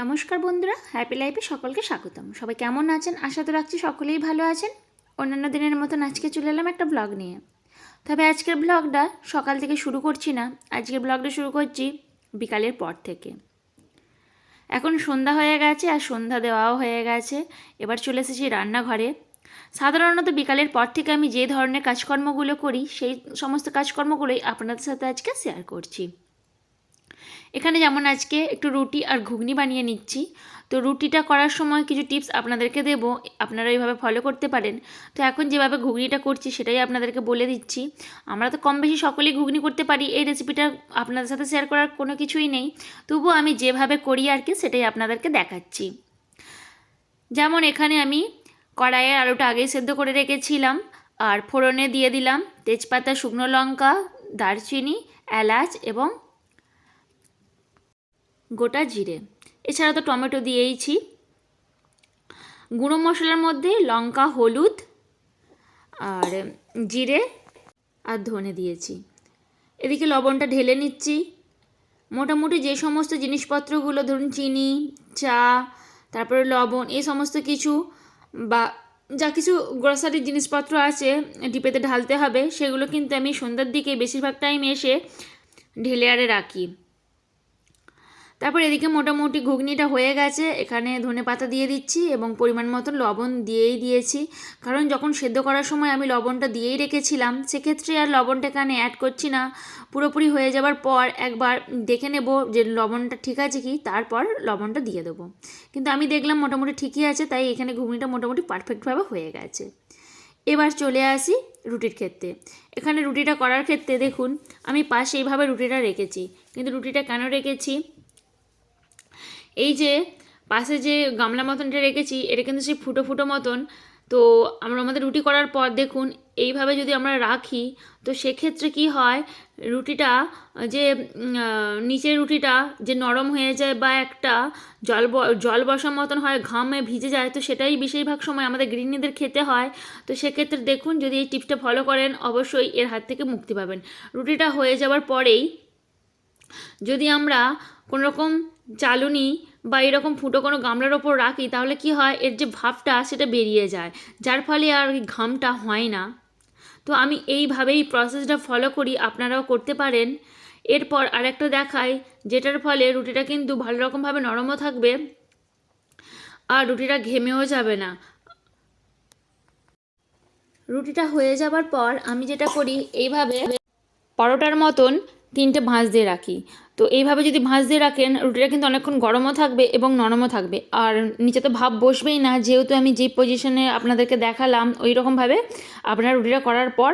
নমস্কার বন্ধুরা হ্যাপি লাইফে সকলকে স্বাগতম। সবাই কেমন আছেন? আশা তো রাখছি সকলেই ভালো আছেন। অন্যান্য দিনের মতন আজকে চলে এলাম একটা ব্লগ নিয়ে। তবে আজকের ব্লগটা সকাল থেকে শুরু করছি না, আজকের ব্লগটা শুরু করছি বিকালের পর থেকে। এখন সন্ধ্যা হয়ে গেছে আর সন্ধ্যা দেওয়াও হয়ে গেছে। এবার চলে এসেছি রান্নাঘরে। সাধারণত বিকালের পর থেকে আমি যে ধরনের কাজকর্মগুলো করি, সেই সমস্ত কাজকর্মগুলোই আপনাদের সাথে আজকে শেয়ার করছি। এখানে যেমন আজকে একটু রুটি আর ঘুগনি বানিয়ে নিচ্ছি। তো রুটিটা করার সময় কিছু টিপস আপনাদেরকে দেবো, আপনারা এইভাবে ফলো করতে পারেন। তো এখন যেভাবে ঘুগনিটা করছি সেটাই আপনাদেরকে বলে দিচ্ছি। আমরা তো কম বেশি সকলেই ঘুগনি করতে পারি, এই রেসিপিটা আপনাদের সাথে শেয়ার করার কোনো কিছুই নেই। তবুও আমি যেভাবে করি আর কি, সেটাই আপনাদেরকে দেখাচ্ছি। যেমন এখানে আমি কড়াইয়ে আলুটা আগেই সেদ্ধ করে রেখেছিলাম, আর ফোড়নে দিয়ে দিলাম তেজপাতা, শুকনো লঙ্কা, দারচিনি, এলাচ এবং গোটা জিরে। এছাড়া তো টমেটো দিয়েইছি। গুঁড়ো মশলার মধ্যে লঙ্কা, হলুদ আর জিরে আর ধনে দিয়েছি। এদিকে লবণটা ঢেলে নিচ্ছি। মোটামুটি যে সমস্ত জিনিসপত্রগুলো, ধরুন চিনি, চা, তারপরে লবণ, এই সমস্ত কিছু বা যা কিছু গ্রসারির জিনিসপত্র আছে, ডিপেতে ঢালতে হবে, সেগুলো কিন্তু আমি সন্ধ্যার দিকে বেশিরভাগ টাইম এসে ঢেলে আরে রাখি। তারপর এদিকে মোটামুটি ঘুগনিটা হয়ে গেছে। এখানে ধনে পাতা দিয়ে দিচ্ছি এবং পরিমাণ মতো লবণ দিয়েই দিয়েছি। কারণ যখন সেদ্ধ করার সময় আমি লবণটা দিয়েই রেখেছিলাম, সেক্ষেত্রে আর লবণটা এখানে অ্যাড করছি না। পুরোপুরি হয়ে যাবার পর একবার দেখে নেব যে লবণটা ঠিক আছে কি, তারপর লবণটা দিয়ে দেবো। কিন্তু আমি দেখলাম মোটামুটি ঠিকই আছে, তাই এখানে ঘুগনিটা মোটামুটি পারফেক্টভাবে হয়ে গেছে। এবার চলে আসি রুটির ক্ষেত্রে। এখানে রুটিটা করার ক্ষেত্রে দেখুন, আমি পাশে এইভাবে রুটিটা রেখেছি। কিন্তু রুটিটা কেন রেখেছি? এই যে পাশে যে গামলা মতনটা রেখেছি, এটা কিন্তু সেই ফুটো ফুটো মতন। তো আমরা আমাদের রুটি করার পর দেখুন, এইভাবে যদি আমরা রাখি, তো সেক্ষেত্রে কি হয়, রুটিটা যে নিচের রুটিটা যে নরম হয়ে যায় বা একটা জল জল বসার মতন হয়, ঘামে ভিজে যায়, তো সেটাই বেশিরভাগ সময় আমাদের গৃহিণীদের খেতে হয়। তো সেক্ষেত্রে দেখুন, যদি এই টিপসটা ফলো করেন, অবশ্যই এর হাত থেকে মুক্তি পাবেন। রুটিটা হয়ে যাওয়ার পরেই যদি আমরা কোনো রকম চালুনি বা এরকম ফুটো কোনো গামলার ওপর রাখি, তাহলে কি হয়? এর যে ভাবটা সেটা বেরিয়ে যায়। যার ফলে আর ঘামটা হয় না। তো আমি এইভাবেই প্রসেসটা ফলো করি, আপনারাও করতে পারেন। এরপর আরেকটা দেখাই, যেটার ফলে রুটিটা কিন্তু ভালো রকমভাবে নরমও থাকবে আর রুটিটা ঘেমেও যাবে না। রুটিটা হয়ে যাবার পর আমি যেটা করি, এইভাবে পরোটার মতন তিনটে ভাঁজ দিয়ে রাখি। তো এইভাবে যদি ভাঁজ দিয়ে রাখেন, রুটিটা কিন্তু অনেকক্ষণ গরমও থাকবে এবং নরমও থাকবে। আর নিচে তো ভাব বসবেই না, যেহেতু আমি যে পজিশনে আপনাদেরকে দেখালাম ওই রকমভাবে আপনারা রুটিটা করার পর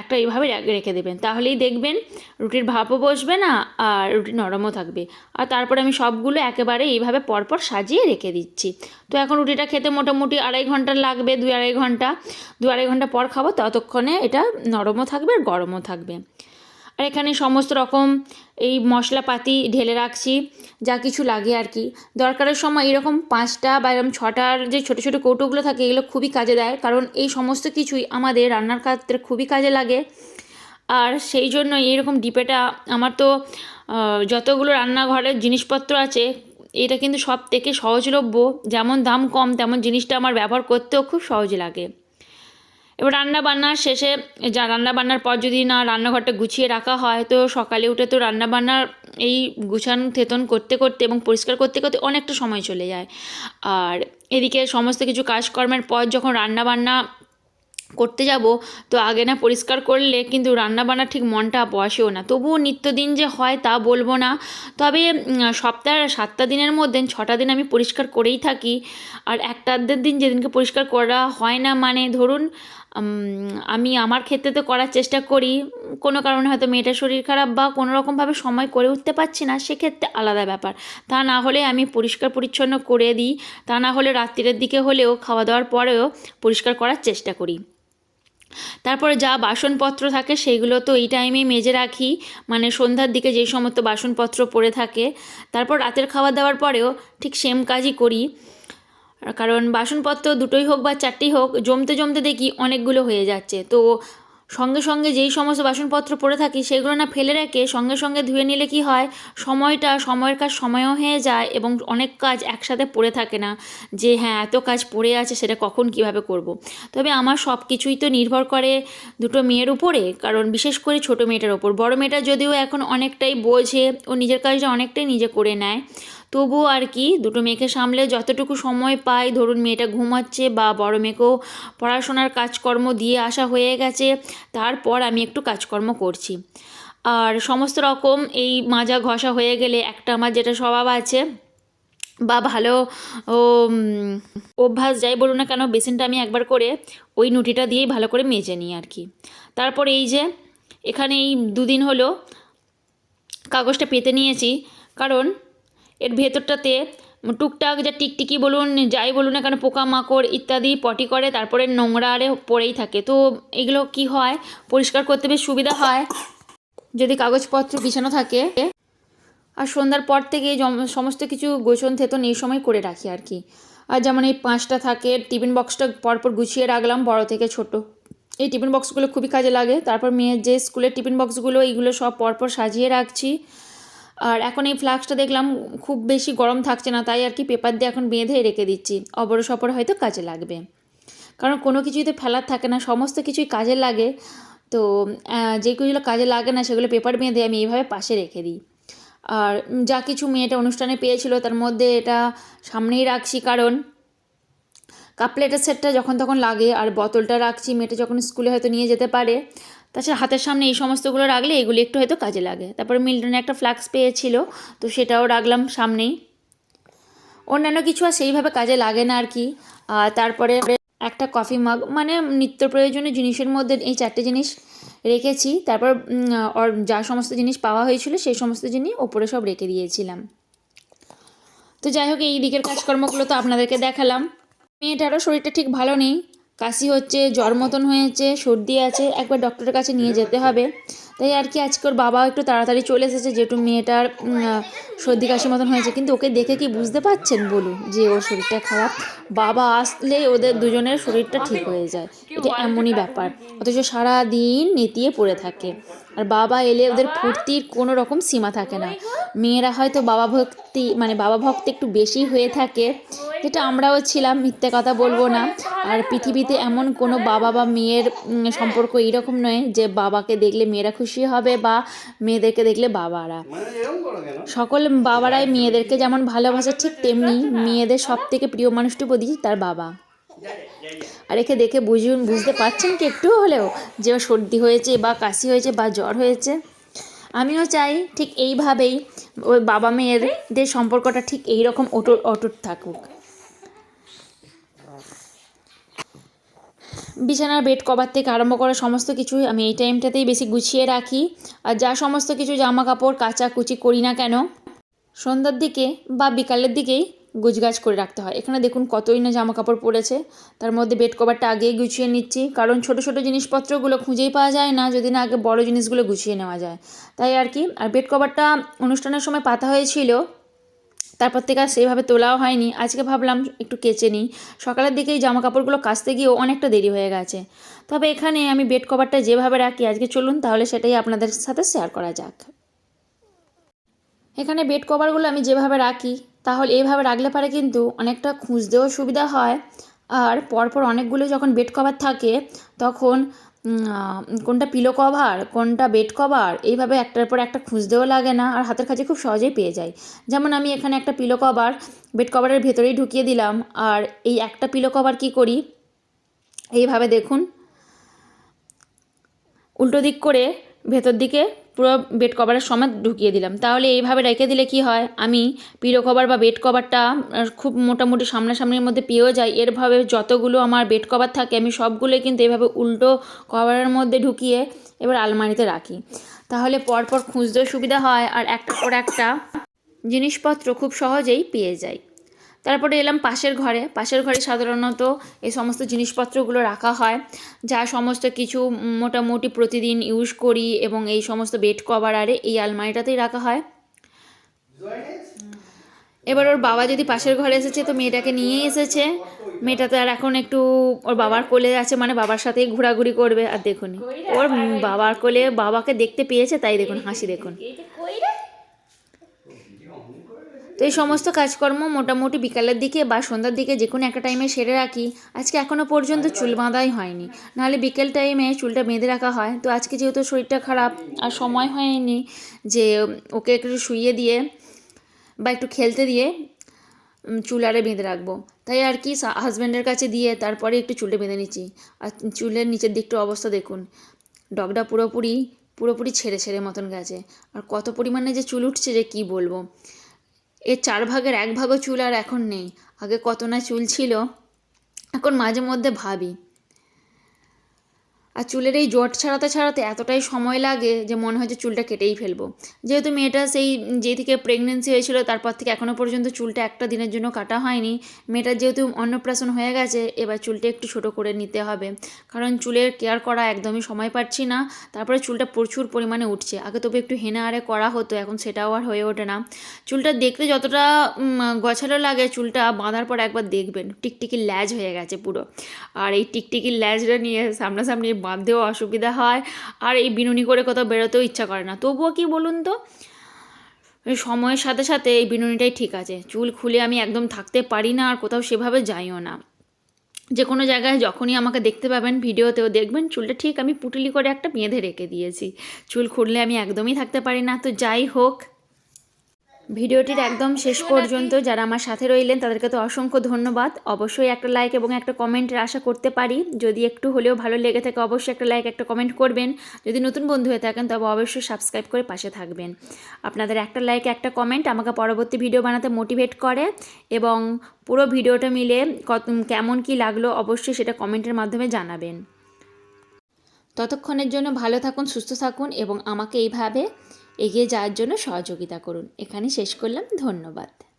একটা এইভাবে রেখে দেবেন। তাহলেই দেখবেন রুটির ভাপও বসবে না, আর রুটি নরমও থাকবে। আর তারপরে আমি সবগুলো একেবারে এইভাবে পরপর সাজিয়ে রেখে দিচ্ছি। তো এখন রুটিটা খেতে মোটামুটি আড়াই ঘণ্টা লাগবে দু আড়াই ঘণ্টা। দু আড়াই ঘণ্টা পর খাব, ততক্ষণে এটা নরমও থাকবে আর গরমও থাকবে। আর এখানে সমস্ত রকম এই মশলাপাতি ঢেলে রাখছি, যা কিছু লাগে আর কি। দরকারের সময় এরকম পাঁচটা বা এরকম ছটার যে ছোটো ছোটো কৌটোগুলো থাকে, এগুলো খুবই কাজে দেয়। কারণ এই সমস্ত কিছুই আমাদের রান্নার ক্ষেত্রে খুবই কাজে লাগে। আর সেই জন্য এইরকম ডিপেটা আমার তো যতগুলো রান্নাঘরের জিনিসপত্র আছে, এটা কিন্তু সব থেকে সহজলভ্য। যেমন দাম কম, তেমন জিনিসটা আমার ব্যবহার করতেও খুব সহজ লাগে। এবার রান্না বান্নার শেষে যা রান্না বান্নার পর যদি না রান্নাঘরটা গুছিয়ে রাখা হয়, তো সকালে উঠে তো রান্না বান্নার এই গুছান, থেতন করতে করতে এবং পরিষ্কার করতে করতে অনেকটা সময় চলে যায়। আর এদিকে সমস্ত কিছু কাজকর্মের পর যখন রান্না বান্না করতে যাব, তো আগে না পরিষ্কার করলে কিন্তু রান্না বান্না ঠিক মনটা বসেও না। তবুও নিত্যদিন যে হয় তা বলব না। তবে সপ্তাহে সাতটা দিনের মধ্যে, ছটা দিন আমি পরিষ্কার করেই থাকি। আর একটা দিন যেদিনকে পরিষ্কার করা হয় না মানে ধরুন আমি আমার ক্ষেত্রে তো করার চেষ্টা করি। কোনো কারণে হয়তো মেয়েটার শরীর খারাপ বা কোনো রকমভাবে সময় করে উঠতে পারছি না, সেক্ষেত্রে আলাদা ব্যাপার। তা না হলে আমি পরিষ্কার পরিচ্ছন্ন করে দিই। তা না হলে রাত্রিরের দিকে হলেও খাওয়া দাওয়ার পরেও পরিষ্কার করার চেষ্টা করি। তারপরে যা বাসনপত্র থাকে সেইগুলো তো এই টাইমেই মেজে রাখি। মানে সন্ধ্যার দিকে যেই সমস্ত বাসনপত্র পড়ে থাকে। তারপর রাতের খাওয়া দাওয়ার পরেও ঠিক সেম কাজই করি। কারণ বাসনপত্র দুটোই হোক বা চারটেই হোক, জমতে জমতে দেখি অনেকগুলো হয়ে যাচ্ছে তো সঙ্গে সঙ্গে যেই সমস্ত বাসনপত্র পড়ে থাকি, সেগুলো না ফেলে রেখে সঙ্গে সঙ্গে ধুয়ে নিলে কি হয়, সময়টা সময়ের কাজ সময়ও হয়ে যায় এবং অনেক কাজ একসাথে পড়ে থাকে না যে হ্যাঁ এত কাজ পড়ে আছে, সেটা কখন কীভাবে করব। তবে আমার সব কিছুই তো নির্ভর করে দুটো মেয়ের উপরে, কারণ বিশেষ করে ছোটো মেয়েটার ওপর বড় মেয়েটা যদিও এখন অনেকটাই বোঝে, ও নিজের কাজটা অনেকটাই নিজে করে নেয় তবুও আর কি, দুটো মেয়েকে সামলে যতটুকু সময় পাই, ধরুন মেয়েটা ঘুমাচ্ছে বা বড় মেয়েকেও পড়াশোনার কাজকর্ম দিয়ে আসা হয়ে গেছে, তারপর আমি একটু কাজকর্ম করছি। আর সমস্ত রকম এই মাজা ঘষা হয়ে গেলে একটা আমার যেটা স্বভাব আছে, বা ভালো অভ্যাস যাই বলুন না কেন, বেসিনটা আমি একবার করে ওই নুটিটা দিয়েই ভালো করে মেজে নিই আর কি। তারপর এই যে, এখানে এই দুদিন হলো, কাগজটা পেতে নিয়েছি, কারণ এর ভেতরটাতে টুকটাক যা টিকটিকি বলুন, যাই বলুন না কেন, পোকামাকড় ইত্যাদি পটি করে, তারপরে নোংরা আরে পড়েই থাকে। তো এগুলো কি হয়? পরিষ্কার করতে বেশ সুবিধা হয়। যদি কাগজপত্র বিছানো থাকে, আর সন্ধ্যার পর থেকে সমস্ত কিছু গোছন থেতন এই সময় করে রাখি আর কি। আর যেমন এই পাঁচটা থাকে, টিফিন বক্সটা পরপর গুছিয়ে রাখলাম, বড় থেকে ছোট। এই টিফিন বক্সগুলো খুবই কাজে লাগে। তারপর মেয়ের যে স্কুলের টিফিন বক্সগুলো, এইগুলো সব পরপর সাজিয়ে রাখছি। আর এখন এই ফ্লাক্সটা দেখলাম খুব বেশি গরম থাকছে না, তাই আর কি পেপার দিয়ে এখন বেঁধে রেখে দিচ্ছি। অবর সপর হয়তো কাজে লাগবে। কারণ কোনো কিছুই তো ফেলার থাকে না, সমস্ত কিছুই কাজে লাগে। তো যে কিছুগুলো কাজে লাগে না, সেগুলো পেপার বেঁধে আমি এইভাবে পাশে রেখে দিই। আর যা কিছু মেয়েটা অনুষ্ঠানে পেয়েছিল, তার মধ্যে এটা সামনেই রাখছি, কারণ কাপ প্লেটের সেটটা যখন তখন লাগে, আর বোতলটা রাখছি, মেয়েটা যখন স্কুলে হয়তো নিয়ে যেতে পারে। তাছাড়া হাতের সামনে এই সমস্তগুলো রাখলে এগুলি একটু হয়তো কাজে লাগে। তারপরে মিল্টনে একটা ফ্লাক্স পেয়েছিল, তো সেটাও রাখলাম সামনেই। অন্যান্য কিছু আর সেইভাবে কাজে লাগে না আর কি। তারপরে একটা কফি মাগ মানে নিত্য প্রয়োজনীয় জিনিসের মধ্যে এই চারটে জিনিস রেখেছি। তারপর যা সমস্ত জিনিস পাওয়া হয়েছিল সেই সমস্ত জিনিস ওপরে সব রেখে দিয়েছিলাম। তো যাই হোক, এই দিকের কাজকর্মগুলো তো আপনাদেরকে দেখালাম। মেয়েটারও শরীরটা ঠিক ভালো নেই। কাশি হচ্ছে, জ্বর মতন হয়েছে, সর্দি আছে, একবার ডক্টরের কাছে নিয়ে যেতে হবে। তাই আর কি আজকে ওর বাবাও একটু তাড়াতাড়ি চলে এসেছে, যেহেতু মেয়েটার সর্দি কাশি মতন হয়েছে। কিন্তু ওকে দেখে কি বুঝতে পারছেন বলুন যে ওর শরীরটা খারাপ? বাবা আসলে ওদের দুজনের শরীরটা ঠিক হয়ে যায়। এটা এমনই ব্যাপার। অথচ সারা দিন নেতিয়ে পড়ে থাকে। আর বাবা এলে ওদের ফুর্তির কোনো রকম সীমা থাকে না। মেয়েরা হয়তো বাবা ভক্তি মানে বাবা ভক্তি একটু বেশি হয়ে থাকে, যেটা আমরাও ছিলাম, মিথ্যে কথা বলব না। আর পৃথিবীতে এমন কোনো বাবা বা মেয়ের সম্পর্ক এইরকম নয় যে বাবাকে দেখলে মেয়েরা খুশি হবে বা মেয়েদেরকে দেখলে বাবারা। সকল বাবারাই মেয়েদেরকে যেমন ভালোবাসে, ঠিক তেমনি মেয়েদের সব থেকে প্রিয় মানুষটি বলি তার বাবা। আর একে দেখে বুঝুন, বুঝতে পারছেন কি একটু হলেও? যে সর্দি হয়েছে বা কাশি হয়েছে বা জ্বর হয়েছে। আমিও চাই ঠিক এইভাবেই ওই বাবা মেয়েদের সম্পর্কটা ঠিক এই রকম অটুট অটুট থাকুক। বিছানার বেড কভার থেকে আরম্ভ করে সমস্ত কিছু আমি এই টাইমটাতেই বেশি গুছিয়ে রাখি। আর যা সমস্ত কিছু জামা কাপড় কাচা কুচি করি না কেন, সন্ধ্যার দিকে বা বিকালের দিকেই গুছগাছ করে রাখতে হয়। এখানে দেখুন কতই না জামা কাপড় পড়েছে তার মধ্যে বেড কভারটা আগেই গুছিয়ে নিচ্ছি। কারণ ছোট ছোট জিনিসপত্রগুলো খুঁজেই পাওয়া যায় না, যদি না আগে বড় জিনিসগুলো গুছিয়ে নেওয়া যায়। তাই আর কি, আর বেড কভারটা অনুষ্ঠানের সময় পাতা হয়েছিল, তারপর থেকে আর সেভাবে তোলাও হয়নি। আজকে ভাবলাম একটু কেচে নিই। সকালের দিকেই জামা কাপড়গুলো কাচতে গিয়েও অনেকটা দেরি হয়ে গেছে। তবে এখানে আমি বেড কভারটা যেভাবে রাখি, আজকে চলুন তাহলে সেটাই আপনাদের সাথে শেয়ার করা যাক। এখানে বেড কভারগুলো আমি যেভাবে রাখি তাহলে এইভাবে রাখলে পারে কিন্তু অনেকটা খুঁজতেও সুবিধা হয়। আর পরপর অনেকগুলো যখন বেড কভার থাকে, তখন কোনটা পিলো কভার কোনটা বেড কভার এইভাবে একটার পর একটা খুঁজতেও লাগে না আর হাতের কাছে খুব সহজেই পেয়ে যায়। যেমন আমি এখানে একটা পিলো কভার বেড কভারের ভেতরেই ঢুকিয়ে দিলাম। আর এই একটা পিলো কভার কী করি? এইভাবে দেখুন। উল্টো দিক করে ভেতর দিকে পুরো বেড কভারের সমেত ঢুকিয়ে দিলাম। তাহলে এইভাবে রেখে দিলে কি হয়? আমি পিলো কভার বা বেড কভারটা খুব মোটামুটি সামনাসামনির মধ্যে পেয়েও যাই। এরভাবে যতগুলো আমার বেড কভার থাকে, আমি সবগুলোই কিন্তু এভাবে উল্টো কভারের মধ্যে ঢুকিয়ে এবার আলমারিতে রাখি। তাহলে পরপর খুঁজতেও সুবিধা হয়, আর একটা পর একটা জিনিসপত্র খুব সহজেই পেয়ে যাই। তারপরে এলাম পাশের ঘরে। পাশের ঘরে সাধারণত এই সমস্ত জিনিসপত্রগুলো রাখা হয়, যা সমস্ত কিছু মোটামুটি প্রতিদিন ইউজ করি এবং এই সমস্ত বেড কভার আরে এই আলমারিটাতেই রাখা হয়। এবার ওর বাবা যদি পাশের ঘরে এসেছে তো মেয়েটাকে নিয়েই এসেছে। মেয়েটা তো আর এখন একটু ওর বাবার কোলে আছে মানে বাবার সাথেই ঘোরাঘুরি করবে, আর দেখুন, ওর বাবার কোলে বাবাকে দেখতে পেয়েছে, তাই দেখুন, হাসি দেখুন। তো এই সমস্ত কাজকর্ম মোটামুটি বিকালের দিকে বা সন্ধ্যার দিকে যে কোনো একটা টাইমে সেরে রাখি। আজকে এখনও পর্যন্ত চুল বাঁধাই হয়নি। নাহলে বিকেল টাইমে চুলটা বেঁধে রাখা হয়। তো আজকে যেহেতু শরীরটা খারাপ আর সময় হয়নি যে ওকে একটু শুইয়ে দিয়ে বা একটু খেলতে দিয়ে চুল আরে বেঁধে রাখব। তাই আর কি হাজব্যান্ডের কাছে দিয়ে তারপরে একটু চুলটা বেঁধে নিচ্ছি। আর চুলের নিচের দিকটা অবস্থা দেখুন। ডগটা পুরোপুরি পুরোপুরি ছেড়ে ছেড়ে মতন গেছে। আর কত পরিমাণে যে চুল উঠছে যে কি বলব? এর চার ভাগের এক ভাগও চুল আর এখন নেই। আগে কত না চুল ছিল, এখন মাঝে মধ্যে ভাবি। আর চুলের এই জট ছাড়াতে ছাড়াতে এতটাই সময় লাগে যে মনে হয় যে চুলটা কেটেই ফেলব। যেহেতু মেয়েটা সেই যে থেকে প্রেগনেন্সি হয়েছিল, তারপর থেকে এখনও পর্যন্ত চুলটা একটা দিনের জন্য কাটা হয়নি। মেয়েটার যেহেতু অন্নপ্রাশন হয়ে গেছে, এবার চুলটা একটু ছোট করে নিতে হবে। কারণ চুলের কেয়ার করা একদমই সময় পাচ্ছি না, তারপরে চুলটা প্রচুর পরিমাণে উঠছে। আগে তবে একটু হেনা আরে করা হতো, এখন সেটাও আর হয়ে ওঠে না। চুলটা দেখতে যতটা গছালো লাগে, চুলটা বাঁধার পর একবার দেখবেন। টিকটিকি ল্যাজ হয়ে গেছে পুরো। আর এই টিকটিকির ল্যাজটা নিয়ে সামনাসামনি বাঁধতেও অসুবিধা হয় আর এই বিনুনি করে কোথাও বেরোতেও ইচ্ছা করে না। তবুও কি বলুন তো? সময়ের সাথে সাথে এই বিনুনিটাই ঠিক আছে। চুল খুলে আমি একদম থাকতে পারি না আর কোথাও সেভাবে যাইও না। যে কোনো জায়গায় যখনই আমাকে দেখতে পাবেন ভিডিওতেও দেখবেন চুলটা ঠিক আমি পুটুলি করে একটা বেঁধে রেখে দিয়েছি। চুল খুললে আমি একদমই থাকতে পারি না। তো যাই হোক ভিডিওটির একদম শেষ পর্যন্ত যারা আমার সাথে রইলেন তাদেরকে তো অসংখ্য ধন্যবাদ। অবশ্যই একটা লাইক এবং একটা কমেন্টের আশা করতে পারি। যদি একটু হলেও ভালো লেগে থাকে অবশ্যই একটা লাইক একটা কমেন্ট করবেন। যদি নতুন বন্ধু হয়ে থাকেন তবে অবশ্যই সাবস্ক্রাইব করে পাশে থাকবেন। আপনাদের একটা লাইক একটা কমেন্ট আমাকে পরবর্তী ভিডিও বানাতে মোটিভেট করে এবং পুরো ভিডিওটা মিলে কত কেমন কি লাগল অবশ্যই সেটা কমেন্টের মাধ্যমে জানাবেন। ততক্ষণের জন্য ভালো থাকুন সুস্থ থাকুন এবং আমাকে এইভাবে এগিয়ে যাওয়ার জন্য সহযোগিতা করুন। এখানে শেষ করলাম। ধন্যবাদ।